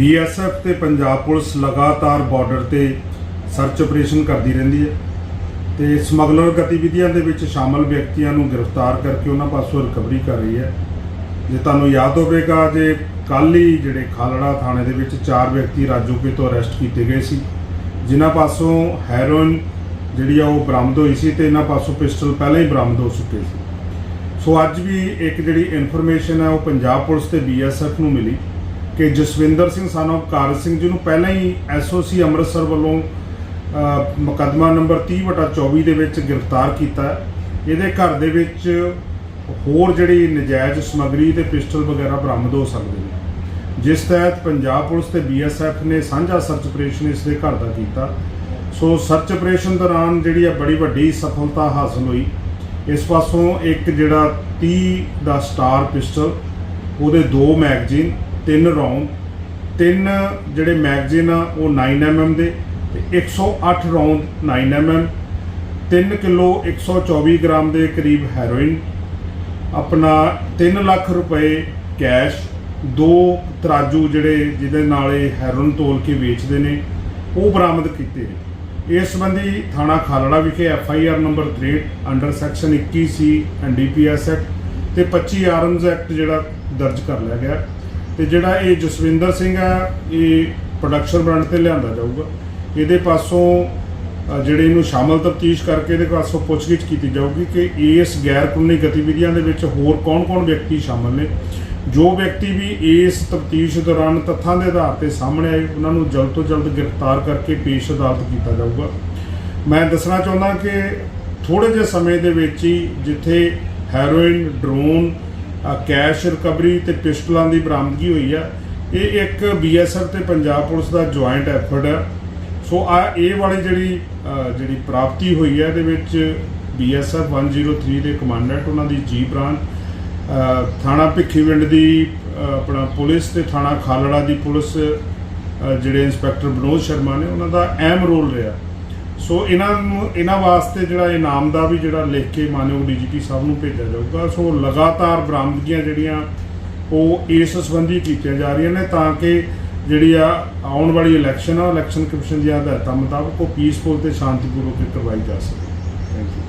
BSF ਤੇ Punjab police ਲਗਾਤਾਰ border ਤੇ ਸਰਚ ਆਪਰੇਸ਼ਨ ਕਰਦੀ ਰਹਿੰਦੀ ਹੈ ਤੇ ਸਮਗਲਰ ਗਤੀਵਿਧੀਆਂ ਦੇ ਵਿੱਚ ਸ਼ਾਮਲ ਵਿਅਕਤੀਆਂ ਨੂੰ ਗ੍ਰਿਫਤਾਰ ਕਰਕੇ ਉਹਨਾਂ ਪਾਸੋਂ ਰਿਕਵਰੀ ਕਰ ਰਹੀ ਹੈ। ਜੇ ਤੁਹਾਨੂੰ ਯਾਦ ਹੋਵੇਗਾ, ਜੇ ਕੱਲ੍ਹ ਹੀ ਜਿਹੜੇ ਖਾਲੜਾ ਥਾਣੇ ਦੇ ਵਿੱਚ ਚਾਰ ਵਿਅਕਤੀ ਰਾਜੋਕੇ ਤੋਂ ਅਰੈਸਟ ਕੀਤੇ ਗਏ ਸੀ, ਜਿਨ੍ਹਾਂ ਪਾਸੋਂ ਹੈਰੋਇਨ ਜਿਹੜੀ ਆ ਉਹ ਬਰਾਮਦ ਹੋਈ ਸੀ ਤੇ ਇਹਨਾਂ ਪਾਸੋਂ ਪਿਸਟਲ ਪਹਿਲਾਂ ਹੀ ਬਰਾਮਦ ਹੋ ਚੁੱਕੇ ਸੀ। ਸੋ ਅੱਜ ਵੀ ਇੱਕ ਜਿਹੜੀ ਇਨਫੋਰਮੇਸ਼ਨ ਹੈ ਉਹ ਪੰਜਾਬ ਪੁਲਿਸ ਤੇ ਬੀਐਸਐਫ ਨੂੰ ਮਿਲੀ। ਕਿ ਜਸਵਿੰਦਰ ਸਿੰਘ ਸਾਨੂੰ ਕਾਰ ਸਿੰਘ ਜੀ ਨੂੰ ਪਹਿਲਾਂ ਹੀ ਐਸਓਸੀ ਅੰਮ੍ਰਿਤਸਰ ਵੱਲੋਂ ਅ, ਮੁਕੱਦਮਾ ਨੰਬਰ 30/24 ਦੇ ਵਿੱਚ ਗ੍ਰਿਫਤਾਰ ਕੀਤਾ ਇਹਦੇ ਘਰ ਦੇ ਵਿੱਚ ਹੋਰ ਜਿਹੜੀ ਨਜਾਇਜ਼ ਸਮੱਗਰੀ ਤੇ ਪਿਸਟਲ ਵਗੈਰਾ ਬਰਾਮਦ ਹੋ ਸਕਦੇ ਨੇ। ਜਿਸ ਤਹਿਤ ਪੰਜਾਬ ਪੁਲਿਸ ਤੇ ਬੀਐਸਐਫ ਨੇ ਸਾਂਝਾ ਸਰਚ ਆਪਰੇਸ਼ਨ ਇਸ ਦੇ ਘਰ ਦਾ ਕੀਤਾ। ਸੋ ਸਰਚ ਆਪਰੇਸ਼ਨ ਦੌਰਾਨ ਜਿਹੜੀ ਆ ਬੜੀ ਵੱਡੀ ਸਫਲਤਾ ਹਾਸਲ ਹੋਈ। ਇਸ ਪਾਸੋਂ ਇੱਕ ਜਿਹੜਾ 30 ਦਾ ਸਟਾਰ ਪਿਸਟਲ ਉਹਦੇ ਦੋ ਮੈਗਜ਼ੀਨ ਤਿੰਨ ਰੌਂਡ ਤਿੰਨ ਜਿਹੜੇ ਮੈਗਜ਼ੀਨ ਆ, ਉਹ 9mm ਦੇ, ਤੇ 108 ਰੌਂਡ 9mm 3 ਕਿਲੋ 124 ਗ੍ਰਾਮ ਦੇ ਕਰੀਬ ਹੈਰੋਇਨ ਆਪਣਾ 3 ਲੱਖ ਰੁਪਏ ਕੈਸ਼ ਦੋ ਤਰਾਜੂ ਜਿਹੜੇ ਜਿਹਦੇ ਨਾਲ ਇਹ ਹੈਰੋਇਨ ਤੋਲ ਕੇ ਵੇਚਦੇ ਨੇ, ਉਹ ਬਰਾਮਦ ਕੀਤੇ ਨੇ। ਇਸ ਸੰਬੰਧੀ ਥਾਣਾ ਖਾਲੜਾ ਵਿਖੇ F I R number 63 under section 21 C NDPS act ਤੇ 25 ਆਰਮਜ਼ ਐਕਟ ਜਿਹੜਾ ਦਰਜ ਕਰ ਲਿਆ ਗਿਆ। ਤੇ ਜਿਹੜਾ ਇਹ ਜਸਵਿੰਦਰ ਸਿੰਘ ਆ, ਇਹ ਪ੍ਰੋਡਕਸ਼ਨ ਬ੍ਰਾਂਡ ਤੇ ਲਿਆਂਦਾ ਜਾਊਗਾ। ਇਹਦੇ ਪਾਸੋਂ ਜਿਹੜੇ ਇਹਨੂੰ ਸ਼ਾਮਲ ਤਫਤੀਸ਼ ਕਰਕੇ ਇਹਦੇ ਪਾਸੋਂ ਪੁੱਛਗਿੱਛ ਕੀਤੀ ਜਾਊਗੀ ਕਿ ਇਸ ਗੈਰ ਕਾਨੂੰਨੀ ਗਤੀਵਿਧੀਆਂ ਦੇ ਵਿੱਚ ਹੋਰ ਕੌਣ-ਕੌਣ ਵਿਅਕਤੀ ਸ਼ਾਮਲ ਨੇ। ਜੋ ਵਿਅਕਤੀ ਵੀ ਇਸ ਤਫਤੀਸ਼ ਦੌਰਾਨ ਤੱਥਾਂ ਦੇ ਆਧਾਰ ਤੇ ਸਾਹਮਣੇ ਆਏ, ਉਹਨਾਂ ਨੂੰ ਜਲਦ ਤੋਂ ਜਲਦ ਗ੍ਰਿਫਤਾਰ ਕਰਕੇ ਪੇਸ਼ ਅਦਾਲਤ ਕੀਤਾ ਜਾਊਗਾ। ਮੈਂ ਦੱਸਣਾ ਚਾਹੁੰਦਾ ਕਿ ਥੋੜੇ ਜਿਹੇ ਸਮੇਂ ਦੇ ਵਿੱਚ ਹੀ ਜਿੱਥੇ ਹੈਰੋਇਨ, ਡਰੋਨ ਕੈਸ਼ ਰਿਕਵਰੀ ਤੇ ਪਿਸਟਲਾਂ ਦੀ ਬਰਾਮਦਗੀ ਹੋਈ ਆ। ਇਹ ਇੱਕ ਬੀਐਸਐਫ ਤੇ ਪੰਜਾਬ ਪੁਲਿਸ ਦਾ ਜੁਆਇੰਟ ਐਫਰਟ ਹੈ ਸੋ ਆ ਇਹ ਵਾਲੀ ਜਿਹੜੀ ਜਿਹੜੀ ਪ੍ਰਾਪਤੀ ਹੋਈ ਹੈ ਇਹਦੇ ਵਿੱਚ ਬੀਐਸਐਫ 103 ਦੇ ਕਮਾਂਡੈਂਟ ਉਹਨਾਂ ਦੀ ਜੀ ਬ੍ਰਾਂਚ ਅ, ਥਾਣਾ ਭਿੱਖੀਵਿੰਡ ਦੀ ਆਪਣਾ ਪੁਲਿਸ ਤੇ ਥਾਣਾ ਖਾਲੜਾ ਦੀ ਪੁਲਿਸ ਜਿਹੜੇ ਇੰਸਪੈਕਟਰ ਵਿਨੋਦ ਸ਼ਰਮਾ ਨੇ ਉਹਨਾਂ ਦਾ ਅਹਿਮ ਰੋਲ ਰਿਹਾ। ਸੋ ਇਹਨਾਂ ਨੂੰ ਇਹਨਾਂ ਵਾਸਤੇ ਜਿਹੜਾ ਇਨਾਮ ਦਾ ਵੀ ਜਿਹੜਾ ਲਿਖ ਕੇ ਮਾਨਯੋਗ ਡੀਜੀਪੀ ਸਾਹਿਬ ਨੂੰ ਭੇਜਿਆ ਜਾਊਗਾ। ਸੋ ਲਗਾਤਾਰ ਬਰਾਮਦਗੀਆਂ ਜਿਹੜੀਆਂ ਉਹ ਇਸ ਸੰਬੰਧੀ ਕੀਤੀਆਂ ਜਾ ਰਹੀਆਂ ਨੇ ਤਾਂ ਕਿ ਜਿਹੜੀ ਆ ਆਉਣ ਵਾਲੀ ਇਲੈਕਸ਼ਨ ਆ, ਇਲੈਕਸ਼ਨ ਕਮਿਸ਼ਨ ਦੀਆਂ ਹਦਾਇਤਾਂ ਮੁਤਾਬਕ ਉਹ ਪੀਸਫੁਲ ਤੇ ਸ਼ਾਂਤੀਪੂਰਵਕ ਕਰਵਾਈ ਜਾ ਸਕੇ। Thank you